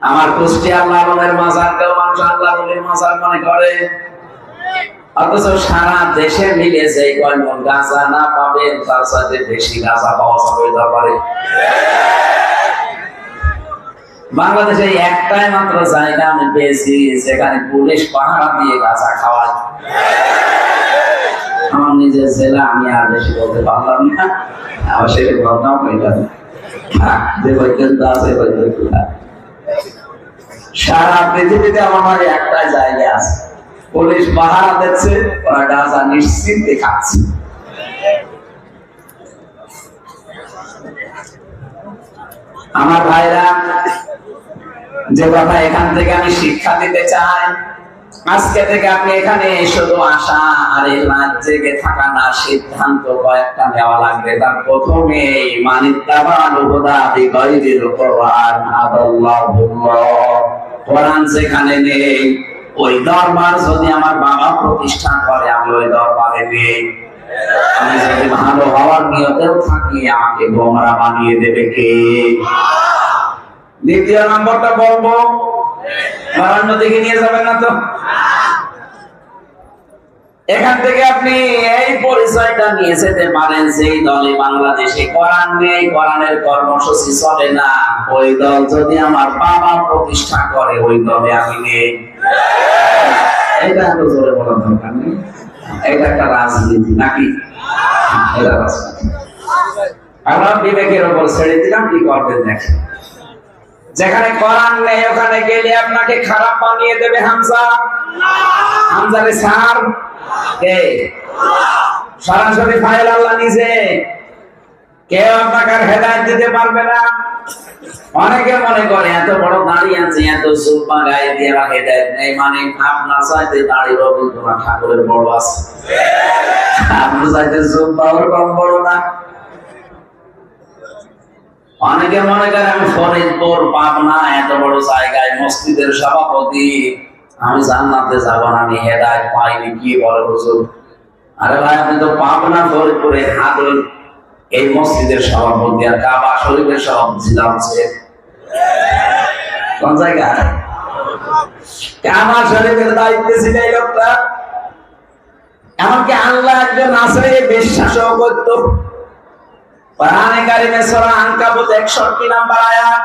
আমার কুষ্টি আল্লাহ রবের মাজার কেউ মানুষ আল্লাহ রবের মাজার মনে করে? অথচ সারা দেশে মিলে যে কয় গাঁজা না পাবেন, তার সাথে বেশি গাঁজা পাওয়া যাবে ব্যাপারে। বাংলাদেশে একটাই মাত্র জায়গা আমি পেয়েছি, যেখানে পুলিশ পাহারা দিয়ে গাঁজা খাওয়ায়। আমার নিজের জেলা আমি আর বেশি বলতে পারলাম না। আমার সেটা ঘটনাও হয়ে যাবে যে পর্যন্ত আছে পর্যন্ত। সারা পৃথিবীতে আমার একটা জায়গা আছে। পুলিশ পাহারা দিচ্ছে, ওরা গাঁজা নিশ্চিন্তে খাচ্ছে। আমার ভাইরা, যে কথা এখান থেকে আমি শিক্ষা দিতে চাই আজকে থেকে আপনি এখানে শুধু আসা আর এই রাত জেগে থাকা না সিদ্ধান্ত কয়েকটা নেওয়া লাগবে। তার প্রথমে মানিত্তাবান উপদা বিগয়ির কোরআন কোরআন যেখানে নেই, ওই দরবার যদি আমার বাবা প্রতিষ্ঠা করে, আমি ওই দরবারে নেই। আমি যদি ভালো হওয়ার নিয়তেও থাকি, আমাকে গোমরা বানিয়ে দেবে কে? দ্বিতীয় নম্বরটা বলব বারান্ন দিকে নিয়ে যাবেন না তো? এখান থেকে আপনি এই পরিচয়টা নিয়ে যেতে পারেন সেই দলে বাংলাদেশে কোরআন নেই, কোরআনের কর্মসূচি চলে না। ওই দল যদি আমার বাবা প্রতিষ্ঠা করে, ওই দলে আমি নেই। এটা এত জোরে বলার দরকার নেই। এটা একটা রাজনীতি, নাকি? এটা রাজনীতি। আমরা বিবেকের উপর ছেড়ে দিলাম, কি করবেন দেখেন। যেখানে কোরআন নেই, ওখানে গেলে আপনাকে খারাপ বানিয়ে দেবে হামজা। হামজারে সার কে? সরাসরি ফাইল আল্লাহ নিজে। কেউ আপনাকে হেদায়ত দিতে পারবে না। অনেকে মনে করে, এত বড় দাড়ি আছে, এত সুপা গায়ে দিয়ে আমার হেদায়ত নেই। মানে আপনার চাইতে দাড়ি রবীন্দ্রনাথ ঠাকুরের বড় আছে। আপনার চাইতে সুপা ওরকম বড় না। অনেকে মনে করে আমি ফরিদপুর পাবনা, এত বড় জায়গায় মসজিদের সভাপতি। আমি জান্নাতে যাব না, আমি হেদায়ত পাইনি। কি বলে হুজুর? আরে ভাই, আপনি তো পাবনা, ফরিদপুরে হাদুল এই মসজিদের সভাপতি আর কাবা শরীফের সভাপতি ছিলাম সে কোন জায়গা? কাবা শরীফের দায়িত্বে ছিল এই লোকটা। এমনকি আল্লাহ একজন আছে বিশ্বাসও করতো। কোরআনে কারিমে সূরা আনকাবুত 61 নাম্বার আয়াত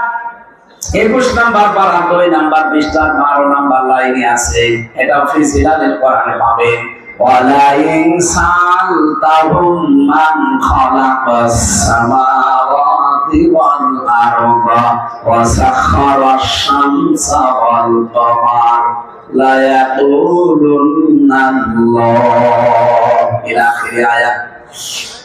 21 নাম্বার পারা 2 নাম্বার পৃষ্ঠা 12 নাম্বার লাইনে আছে এটা কোরআনে পাবেন ওয়ালা ইনসালতাহুম মান খালাকাস সামাওয়াতি ওয়াল আরদা ওয়া শামসা ওয়াল কমার। লা ইয়াকুলুন্না আল্লাহ ইলা আখির আয়াত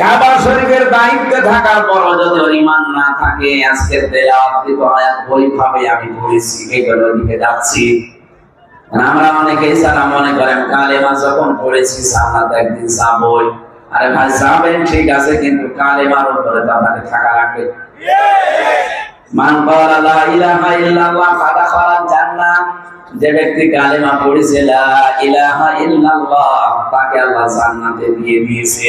কাবা শরীফের দায়িত্বে থাকার পর যদি ইমান না থাকে, আজকের তেলাওয়াত আয়াত ওইভাবে আমি পড়েছি এগুলোর দিকে যাচ্ছি। আমরা অনেকেই সারা মনে করেন, কালেমা যখন পড়েছি সামনাতে একদিন যাবই আরে ভাই যাবেন ঠিক আছে, কিন্তু কালেমার উপরে তো আপনাকে থাকা লাগবে। মান ক্বালা লা ইলাহা ইল্লাল্লাহ ফাদাখালাল জান্নাহ। যে ব্যক্তি কালেমা পড়েছে, লা ইলাহা ইল্লাল্লাহ, তাকে আল্লাহ জান্নাতে দিয়ে দিয়েছে।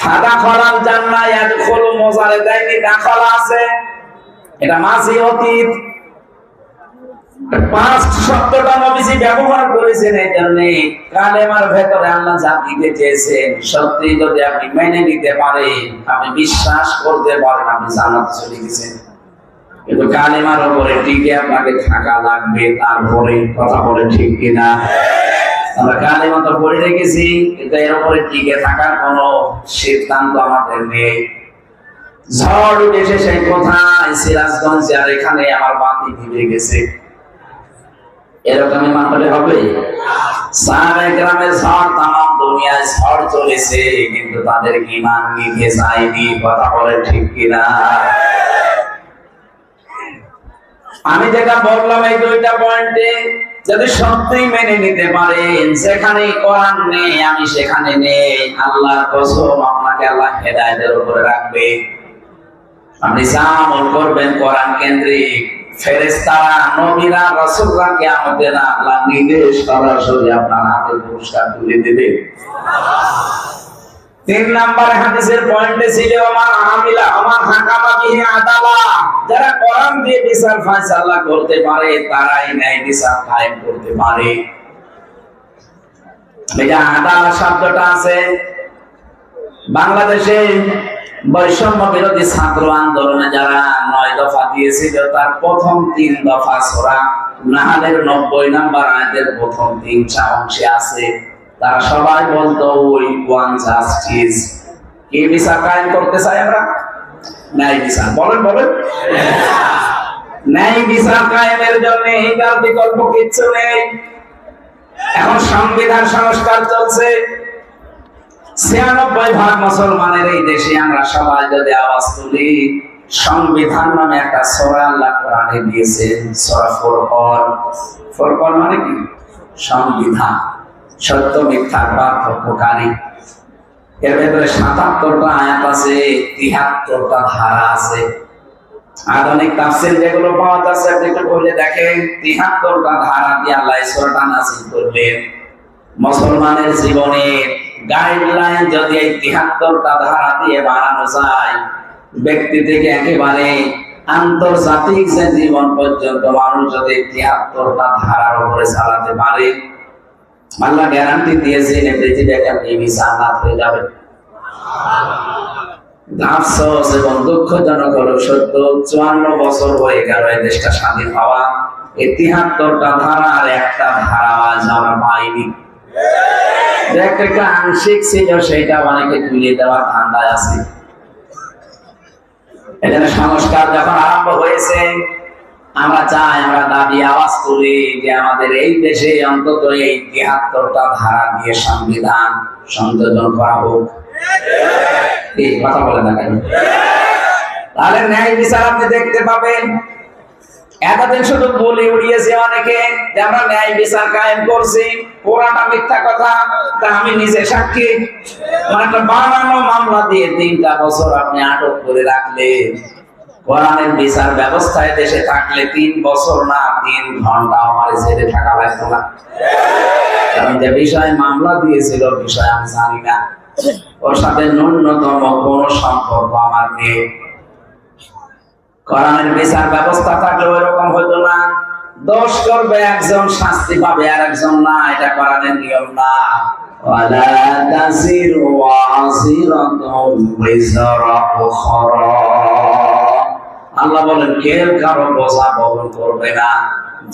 ফাদা খলাল জান্না ইয়াদখুলু মুজারে দাইনি দাখলা আছে। এটা মাঝি অতীত। পাঁচ শব্দটা নবীজি ব্যবহার করেছেন এই ভেতরে আল্লাহ যা দিতে চেয়েছেন, সত্যি যদি আপনি মেনে নিতে পারেন, আপনি বিশ্বাস করতে পারেন, আপনি জানাতে চলে গেছেন। কিন্তু কালেমার উপরে টিকে আপনাকে থাকা লাগবে, তারপরে কথা বলে ঠিক কিনা? আমরা কালেমা তো পড়ে রেখেছি এর উপরে টিকে থাকার কোন সিদ্ধান্ত আমাদের নেই। ঝড় উঠেছে সেই কোথায়? সিরাজগঞ্জ, আর এখানে আমার বাতি নিভে গেছে এরকমই মানলে হবে? দুনিয়ায় ঝড় চলেছে, কিন্তু তাদের ইমান নিভে যায়নি কথা বলে ঠিক কিনা? আমি যেটা বললাম এই দুইটা পয়েন্টে যদি সত্যি মেনে নিতে পারেন যেখানে কোরআন নেই, আমি সেখানে নেই। আল্লাহর কসম আপনাকে আল্লাহ হেদায়েতের উপরে রাখবে। আপনি যা আমল করবেন কোরআন কেন্দ্রিক, ফেরেশতারা, নবীরা, রাসূলরা কিয়ামতে আল্লাহ নির্দেশ সরাসরি আপনার হাতে পুরস্কার তুলে দেবে। তিন নাম্বার হাদিসের পয়েন্টে ছিল, আমার আমিলা, আমার হাকামা বিহি আদালা। যারা কোরআন দিয়ে বিচার ফয়সালা করতে পারে, তারাই ন্যায় বিচার কায়েম করতে পারে। যে আদালা শব্দটা আছে, বাংলাদেশে বৈষম্য বিরোধী ছাত্র আন্দোলনে যারা নয় দফা দিয়েছিল, তার প্রথম তিন দফা সোরা নাহালের নব্বই নাম্বার আয়াতের প্রথম তিনটা অংশে আছে। তারা সবাই বলতো, ওই ওয়ান জাস্টিস। কি বিচার কায়েম করতে চাই আমরা? ন্যায় বিচার বলেন বলেন। ন্যায় বিচার কায়েমের জন্য এইটার বিকল্প কিচ্ছু নেই। এখন সংবিধান সংস্কার চলছে। ছিয়ানব্বই ভাগ মুসলমানের এই দেশে আমরা সবাই যদি আওয়াজ তুলি, সংবিধান নামে একটা সোরা আল্লাহ কোরআনে দিয়েছেন সোরা ফোরকন। ফোরকন মানে কি? সংবিধান। সত্য মিথ্যার পার্থক্যকারী এর ভেতরে সাতাত্তরটা আয়াত আছে, তিহাত্তরটা ধারা আছে। আধুনিক তাফসির যেগুলো পাওয়া যাচ্ছে, আপনি একটু বলে দেখেন, তিহাত্তরটা ধারা দিয়ে আল্লাহ সোরাটা করলেন। মুসলমানের জীবনের গাইডলাইন যদি এই তিহাত্তরটা ধারা দিয়ে বানানো যায়, ব্যক্তি থেকে একেবারে আন্তর্জাতিক যে জীবন পর্যন্ত মানুষ যদি তিহাত্তরটা ধারার উপরে চালাতে পারে আল্লাহ গ্যারান্টি দিয়েছেন এই পৃথিবী একটা বেবি হয়ে যাবে। আফসোস এবং দুঃখজনক সত্য, চুয়ান্ন বছর হয়ে গেল এই দেশটা স্বাধীন হওয়া। এই একটা আমরা পাইনি। একটা আংশিক ছিল, সেটা অনেকে তুলে দেওয়ার ধান্দায় আছে। এখানে সংস্কার যখন আরম্ভ হয়েছে আমরা চাই, আমরা দাবি, আওয়াজ তুলি যে আমাদের এই দেশে অন্তত এই তিয়াত্তরটা ধারা দিয়ে সংবিধান সংযোজন করা হোক। কথা বলে না কেন তাহলে ন্যায় বিচার আপনি দেখতে পাবেন। এতদিন শুধু বলি উড়িয়েছে অনেকে যে আমরা ন্যায় বিচার কায়েম করছি। পুরাটা মিথ্যা কথা, তা আমি নিজে সাক্ষী। মানে একটা বানানো মামলা দিয়ে তিনটা বছর আপনি আটক করে রাখলেন। কোরআনের বিচার ব্যবস্থায় দেশে থাকলে তিন বছর না, তিন ঘণ্টা আমার জেলে থাকা লাগতো না। কারণ যে বিষয়ে মামলা দিয়েছিল, বিষয় আমি জানি না। ওর সাথে ন্যূনতম কোন সম্পর্ক আমার নেই। কোরআনের বিচার ব্যবস্থা থাকলে ওইরকম হতো না। দোষ করবে একজন, শাস্তি পাবে আর একজন না, এটা কোরআনের নিয়ম না। ওয়ালা তাসিরু ওয়াসিরাতুম বিজরা উখরা। আল্লাহ বলেন, কেউ কারও বোঝা বহন করবে না।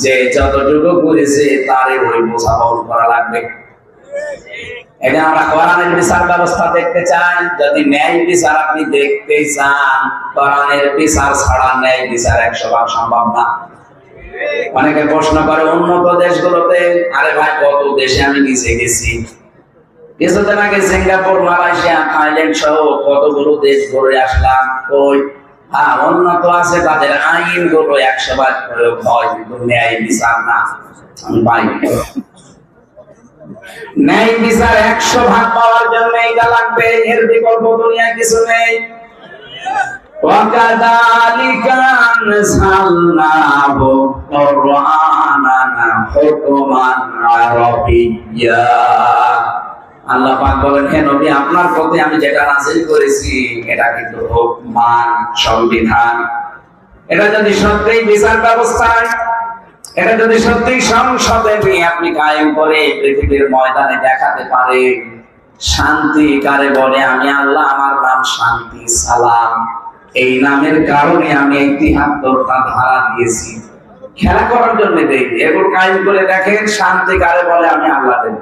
যে যতটুকু করেছে তারই ওই বোঝা বহন করা লাগবে। এটা আমরা কোরআনের বিচার ব্যবস্থা দেখতে চাই। যদি ন্যায় বিচার আপনি দেখতে চান, কোরআনের বিচার ছাড়া ন্যায় বিচার একশো সম্ভব না। অনেকে প্রশ্ন করে উন্নত দেশগুলোতে আরে ভাই, কত দেশে আমি গেছি। কিছুদিন আগে সিঙ্গাপুর, মালয়েশিয়া, থাইল্যান্ড সহ কতগুলো দেশ ঘুরে আসলাম। ওই হ্যাঁ উন্নত আছে তাদের আইন গুলো একশো বার প্রয়োগ হয় কিন্তু ন্যায় বিচার না আমি পাইনি ন্যায় বিচার একশো ভাগ পাওয়ার জন্য এটা লাগবে এর বিকল্প দুনিয়ায় কিছু নেই وكذلك أنزلناه قرآنا حكما عربيا আল্লাহ পাক বলেন, হে নবী, আপনার প্রতি আমি যেটা নাজিল করেছি, এটা কিন্তু হুকমান সংবিধান। এটা যদি বিচার এটা যদি সত্যি সংসদে আপনি কায়েম করে পৃথিবীর ময়দানে দেখাতে পারে শান্তি কারে বলে, আমি আল্লাহ, আমার নাম শান্তি, সালাম। এই নামের কারণে আমি এই তিহাত্তরটা ধারা দিয়েছি। খেলা করার জন্য দেই এগুলো কায়েম করে দেখেন, শান্তি কারে বলে, আমি আল্লাহ দেব।